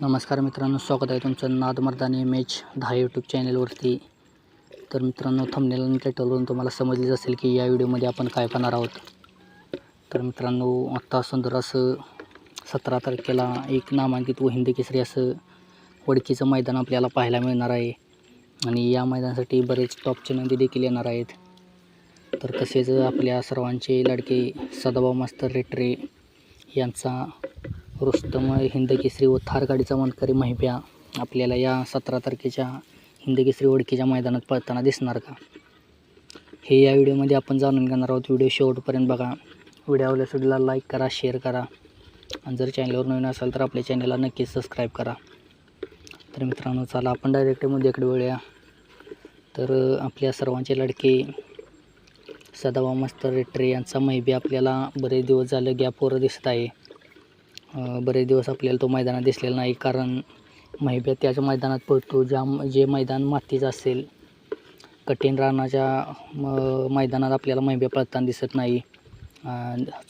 नमस्कार मित्रांनो स्वागत आहे तुमचं नाद मर्दानी मॅच दहा यूट्यूब चॅनलवरती. तर मित्रांनो थंबनेल आणि टायटलवरून तुम्हाला समजलेच असेल की या व्हिडिओमध्ये आपण काय पाहणार आहोत. तर मित्रांनो आत्ता सुंदर असं सतरा तारखेला एक नामांकित व हिंदी केसरी असं वडकीचं मैदान आपल्याला पाहायला मिळणार आहे. आणि या मैदानासाठी बरेच टॉपचे नंदी देखील येणार आहेत. तर तसेच आपल्या सर्वांचे लाडके सदाभाऊ मास्तर रेटरे यांचा रुस्तम हिंदकेसरी व थार गाडीचा मानकरी महिप्या आपल्याला या सतरा तारखेच्या हिंदकेसरी ओळखीच्या मैदानात पळताना दिसणार का? हे या व्हिडिओमध्ये आपण जाणून घेणार आहोत. व्हिडिओ शेवटपर्यंत बघा. व्हिडिओ आवडल्यास लाईक करा शेअर करा. आणि जर चॅनलवर नवीन असाल तर आपल्या चॅनलला नक्कीच सबस्क्राईब करा. तर मित्रांनो चला आपण डायरेक्ट मुद्द्याकडे वळूया. तर आपल्या सर्वांचे लडके सदाबा मास्तर रेटरे यांचा मैबी आपल्याला बरेच दिवस झालं गॅपवर दिसत आहे. बरेच दिवस आपल्याला तो मैदानात दिसलेला नाही कारण महिब्या त्याच मैदानात पळतो ज्या जे मैदान मातीचं असेल कठीण रानाच्या म- मैदानात आपल्याला महिब्या पळताना दिसत नाही.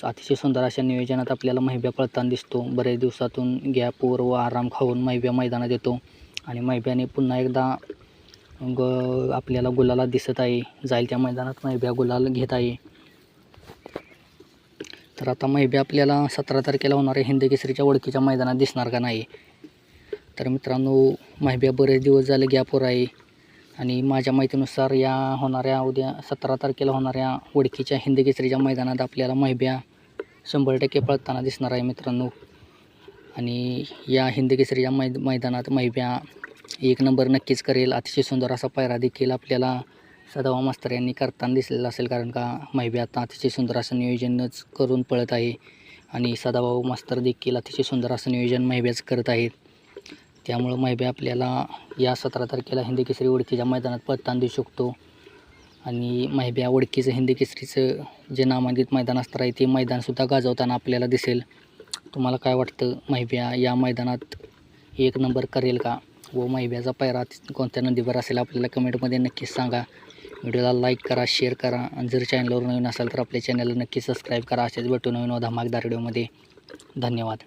अतिशय सुंदर अशा नियोजनात आपल्याला मैब्या पळताना दिसतो. बरेच दिवसातून गॅपवर व आराम खाऊन महिब्या मैदानात येतो. आणि मैब्याने पुन्हा एकदा ग आपल्याला गुलाला दिसत आहे. जाईल त्या मैदानात महिब्या गुलाल घेत आहे. तर आता मैब्या आपल्याला सतरा तारखेला होणाऱ्या हिंद केसरीच्या ओळखीच्या मैदानात दिसणार का नाही? तर मित्रांनो मैब्या बरेच दिवस झाले गॅपवर आहे आणि माझ्या माहितीनुसार या होणाऱ्या उद्या सतरा तारखेला होणाऱ्या ओळखीच्या हिंद केसरीच्या मैदानात आपल्याला मैब्या शंभर टक्के पळताना दिसणार आहे मित्रांनो. आणि या हिंद केसरीच्या मै मैदानात मैब्या एक नंबर नक्कीच करेल. अतिशय सुंदर असा पायरा देखील आपल्याला सदावा मास्तर यांनी करताना दिसलेला असेल कारण का मैब्या आता अतिशय सुंदर असं नियोजनच करून पळत आहे. आणि सदाभाऊ मास्तर देखील अतिशय सुंदर असं नियोजन मैब्याच करत आहेत. त्यामुळं मैब्या आपल्याला या सतरा तारखेला हिंदी केसरी ओळखीच्या मैदानात पळताना देऊ शकतो. आणि मैब्या ओळखीचं हिंदी केसरीचं जे नामांकित मैदान असणार आहे ते मैदानसुद्धा गाजवताना आपल्याला दिसेल. तुम्हाला काय वाटतं? मैब्या या मैदानात एक नंबर करेल का? व मैब्याचा पायरा कोणत्या नदीवर असेल आपल्याला कमेंटमध्ये नक्कीच सांगा. व्हिडिओला लाईक करा शेअर करा. आणि जर चॅनलवर नवीन असाल तर आपल्या चॅनलला नक्की सबस्क्राईब करा. असेच भेटू नवीन व धमाकदार व्हिडिओमध्ये धन्यवाद.